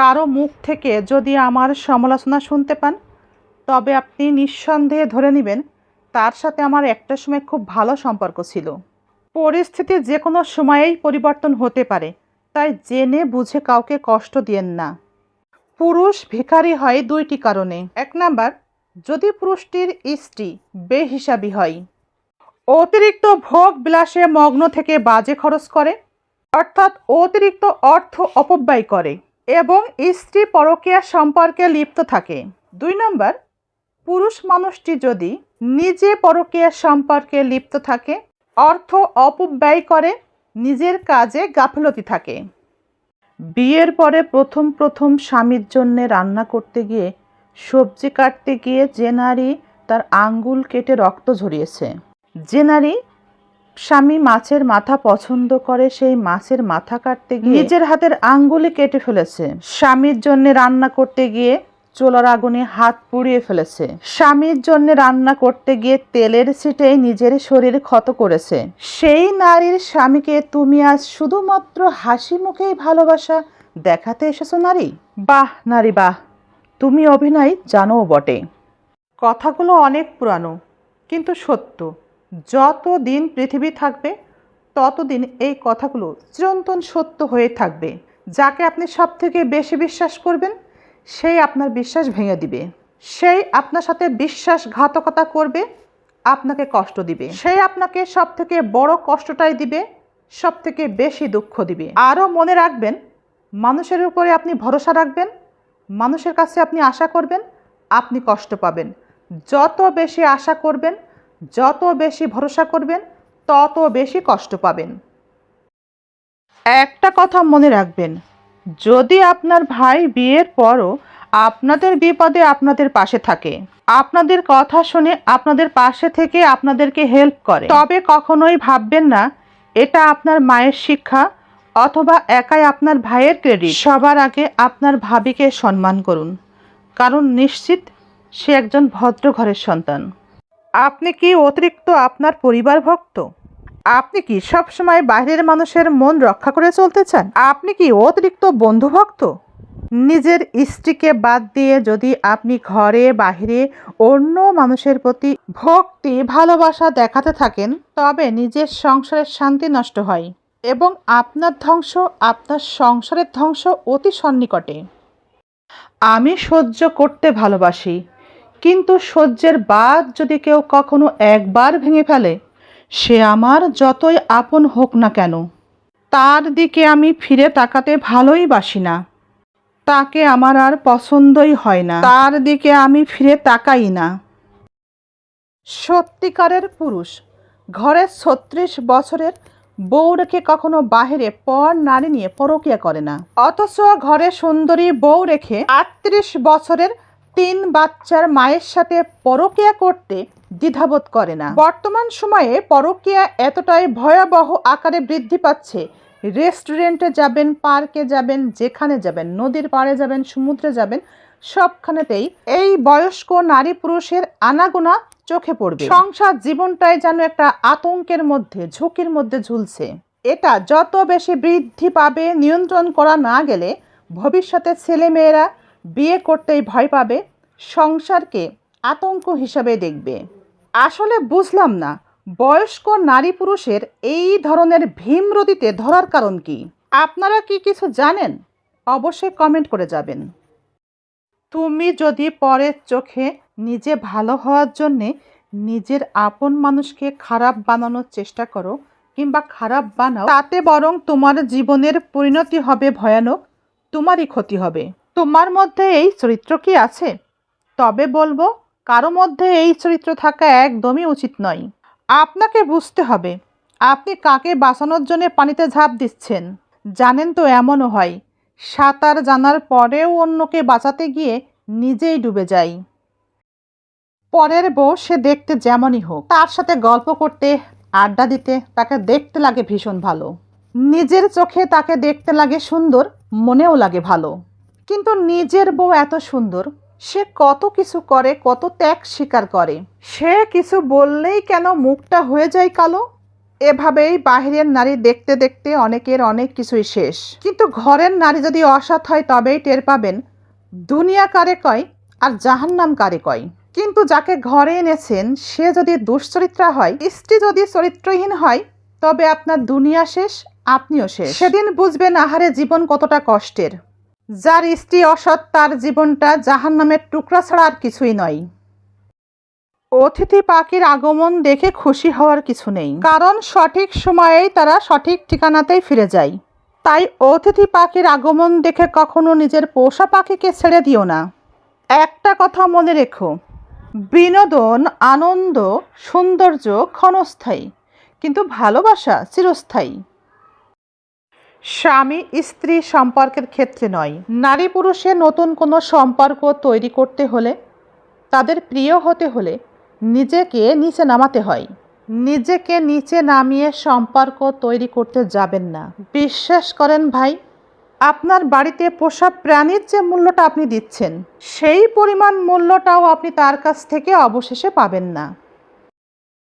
কারও মুখ থেকে যদি আমার সমালোচনা শুনতে পান, তবে আপনি নিঃসন্দেহে ধরে নেবেন তার সাথে আমার একটা সময় খুব ভালো সম্পর্ক ছিল। পরিস্থিতি যে কোনো সময়েই পরিবর্তন হতে পারে, তাই জেনে বুঝে কাউকে কষ্ট দিয়েন না। পুরুষ ভিখারি হয় দুইটি কারণে। এক নাম্বার, যদি পুরুষটির স্ত্রী বেহিসাবি হয়, অতিরিক্ত ভোগ বিলাসে মগ্ন থেকে বাজে খরচ করে, অর্থাৎ অতিরিক্ত অর্থ অপব্যয় করে। এবং স্ত্রী পরকীয়া সম্পর্কে লিপ্ত থাকে। দুই নম্বর, পুরুষ মানুষটি যদি নিজে পরকীয়া সম্পর্কে লিপ্ত থাকে, অর্থ অপব্যয় করে, নিজের কাজে গাফলতি থাকে। বিয়ের পরে প্রথম প্রথম স্বামীর জন্যে রান্না করতে গিয়ে, সবজি কাটতে গিয়ে যে নারী তার আঙ্গুল কেটে রক্ত ঝরিয়েছে, যে নারী স্বামী মাছের মাথা পছন্দ করে সেই মাছের মাথা কাটতে গিয়ে নিজের হাতের আঙ্গুলি কেটে ফেলেছে। স্বামীর জন্য রান্না করতে গিয়ে চোলার আগুনে হাত পুড়িয়ে ফেলেছে। স্বামীর জন্য রান্না করতে গিয়ে তেলের ছিটে নিজের শরীর ক্ষত করেছে। সেই নারীর স্বামীকে তুমি আজ শুধুমাত্র হাসি মুখেই ভালোবাসা দেখাতে এসেছ নারী? বাহ নারী বাহ। তুমি অভিনয় জানো বটে। কথাগুলো অনেক পুরানো কিন্তু সত্য। যত দিন পৃথিবী থাকবে, ততদিন এই কথাগুলো চিরন্তন সত্য হয়ে থাকবে। যাকে আপনি সব থেকে বেশি বিশ্বাস করবেন, সেই আপনার বিশ্বাস ভেঙে দিবে। সেই আপনার সাথে বিশ্বাসঘাতকতা করবে, আপনাকে কষ্ট দিবে। সেই আপনাকে সব থেকে বড় কষ্টটাই দিবে সব থেকে বেশি দুঃখ দিবে। আরও মনে রাখবেন, মানুষের উপরে আপনি ভরসা রাখবেন, মানুষের কাছে আপনি আশা করবেন, আপনি কষ্ট পাবেন। যত বেশি আশা করবেন যত বেশি ভরসা করবেন, তত বেশি কষ্ট পাবেন। একটা কথা মনে রাখবেন, যদি আপনার ভাই বিয়ের পরও আপনাদের বিপদে আপনাদের পাশে থাকে, আপনাদের কথা শুনে আপনাদের পাশে থেকে আপনাদেরকে হেল্প করে, তবে কখনোই ভাববেন না, এটা আপনার মায়ের শিক্ষা অথবা একাই আপনার ভাইয়ের ক্রেডিট সবার আগে আপনার ভাবিকে সম্মান করুন, কারণ নিশ্চিত সে একজন ভদ্র ঘরের সন্তান। আপনি কি অতিরিক্ত আপনার পরিবার ভক্ত? আপনি কি সবসময় বাইরের মানুষের মন রক্ষা করে চলতে চান? আপনি কি অতিরিক্ত বন্ধুভক্ত নিজের স্ত্রীকে বাদ দিয়ে যদি আপনি ঘরে বাইরে অন্য মানুষের প্রতি ভক্তি, ভালোবাসা দেখাতে থাকেন, তবে নিজের সংসারের শান্তি নষ্ট হয় এবং আপনার ধ্বংস আপনার সংসারের ধ্বংস অতি সন্নিকটে। আমি সহ্য করতে ভালোবাসি। কিন্তু সহ্যের বাদ যদি কেউ কখনো একবার ভেঙে ফেলে, সে আমার যতই আপন হোক না কেন। তার দিকে আমি ফিরে তাকাতে ভালোই বাসি না। তাকে আমার আর পছন্দই হয় না। তার দিকে আমি ফিরে তাকাই না। সত্যিকারের পুরুষ, ঘরে ছত্রিশ বছরের বউ রেখে কখনো বাহিরে পর নারী নিয়ে পরকিয়া করে না। অথচ ঘরে সুন্দরী বউ রেখে আটত্রিশ বছরের তিন বাচ্চার মায়ের সাথে পরকিয়া করতে দ্বিধাবোধ করে না। বর্তমান সময়ে পরকিয়া এতটাই ভয়াবহ আকারে বৃদ্ধি পাচ্ছে, রেস্টুরেন্টে যাবেন, পার্কে যাবেন, যেখানে যাবেন, নদীর পাড়ে যাবেন, সমুদ্রে যাবেন, সবখানেতেই এই বয়স্ক নারী পুরুষের আনাগোনা চোখে পড়বে। সংসার জীবনটাই যেন একটা আতঙ্কের মধ্যে, ঝুঁকির মধ্যে ঝুলছে। এটা যত বেশি বৃদ্ধি পাবে, নিয়ন্ত্রণ করা না গেলে ভবিষ্যতে ছেলেমেয়েরা বিয়ে করতেই ভয় পাবে, সংসারকে আতঙ্ক হিসাবে দেখবে। আসলে বুঝলাম না, বয়স্ক নারী পুরুষের এই ধরনের ভীমরতিতে ধরার কারণ কি? আপনারা কি কিছু জানেন? অবশ্যই কমেন্ট করে যাবেন। তুমি যদি পরের চোখে নিজে ভালো হওয়ার জন্যে নিজের আপন মানুষকে খারাপ বানানোর চেষ্টা করো কিংবা খারাপ বানাও, তাতে বরং তোমার জীবনের পরিণতি হবে ভয়ানক, তোমারই ক্ষতি হবে। তোমার মধ্যে এই চরিত্র কি আছে? তবে বলব, কারও মধ্যে এই চরিত্র থাকা একদমই উচিত নয়। আপনাকে বুঝতে হবে, আপনি কাকে বাঁচানোর জন্য পানিতে ঝাঁপ দিচ্ছেন। জানেন তো এমনও হয়, সাঁতার জানার পরেও অন্যকে বাঁচাতে গিয়ে নিজেই ডুবে যায় পরের বউ সে দেখতে যেমনই হোক, তার সাথে গল্প করতে, আড্ডা দিতে, তাকে দেখতে লাগে ভীষণ ভালো। নিজের চোখে তাকে দেখতে লাগে সুন্দর, মনেও লাগে ভালো। কিন্তু নিজের বউ এত সুন্দর, সে কত কিছু করে, কত ত্যাগ স্বীকার করে। সে কিছু বললেই কেন মুখটা হয়ে যায় কালো? এভাবেই বাহিরের নারী দেখতে দেখতে অনেকের অনেক কিছুই শেষ। কিন্তু ঘরের নারী যদি অসৎ হয় তবেই টের পাবেন, দুনিয়া কারে কয় আর জাহান্নাম কারে কয়। কিন্তু যাকে ঘরে এনেছেন, সে যদি দুশ্চরিত্রা হয়, স্ত্রী যদি চরিত্রহীন হয়, তবে আপনার দুনিয়া শেষ, আপনিও শেষ। সেদিন বুঝবেন আহারে জীবন কতটা কষ্টের। যার স্ত্রী অসৎ, তার জীবনটা জাহান্নামের টুকরা ছাড়া আর কিছুই নয়। অতিথি পাখির আগমন দেখে খুশি হওয়ার কিছু নেই। কারণ সঠিক সময়েই তারা সঠিক ঠিকানাতেই ফিরে যায়। তাই অতিথি পাখির আগমন দেখে কখনো নিজের পোষা পাখিকে ছেড়ে দিও না। একটা কথা মনে রেখো, বিনোদন, আনন্দ, সৌন্দর্য ক্ষণস্থায়ী, কিন্তু ভালোবাসা চিরস্থায়ী। স্বামী স্ত্রী সম্পর্কের ক্ষেত্রে নয়। নারী পুরুষের নতুন কোনো সম্পর্ক তৈরি করতে হলে, তাদের প্রিয় হতে হলে নিজেকে নিচে নামাতে হয়। নিজেকে নিচে নামিয়ে সম্পর্ক তৈরি করতে যাবেন না। বিশ্বাস করেন ভাই, আপনার বাড়িতে পোষা প্রাণীর যে মূল্যটা আপনি দিচ্ছেন, সেই পরিমাণ মূল্যটাও আপনি তার কাছ থেকে অবশেষে পাবেন না।